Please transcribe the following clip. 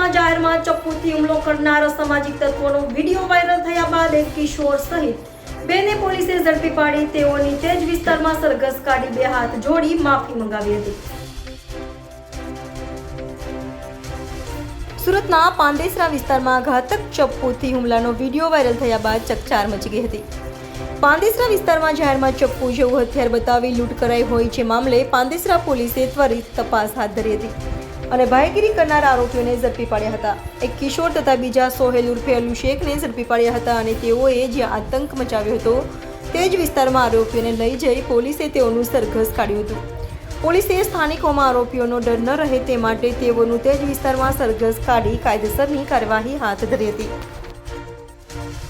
વિસ્તારમાં ચપ્પુથી હુમલો કરનાર સામાજિક તત્વોનો વીડિયો વાયરલ થયા બાદ એક કિશોર સહિત બેને પોલીસે ઝડપી પાડી તેઓની તે જ વિસ્તારમાં સરઘસ કાઢી બે હાથ જોડી માફી મંગાવી હતી. સુરતના પાંદેસરા વિસ્તારમાં ઘાતક ચપ્પુથી હુમલાનો વીડિયો વાયરલ થયા બાદ ચકચાર મચી ગઈ હતી. પાંદેસરા વિસ્તારમાં જાહેરમાં ચપ્પુ જેવું હથિયાર બતાવી લૂંટ કરાઈ હોય છે મામલે પાંદેસરા પોલીસે ત્વરિત તપાસ હાથ ધરી હતી. અને ભાઈગીરી કરનાર આરોપીઓને ઝડપી પાડ્યા હતા. એક કિશોર તથા બીજા સોહેલ ઉર્ફે અલુ શેખને ઝડપી પાડ્યા હતા અને તેઓએ જે આતંક મચાવ્યો હતો, તે જ વિસ્તારમાં આરોપીઓને લઈ જઈ પોલીસે તેઓનું સરઘસ કાઢ્યું હતું. પોલીસે સ્થાનિકોમાં આરોપીઓનો ડર ન રહે તે માટે તેઓનું તે જ વિસ્તારમાં સરઘસ કાઢી કાયદેસરની કાર્યવાહી હાથ ધરી હતી.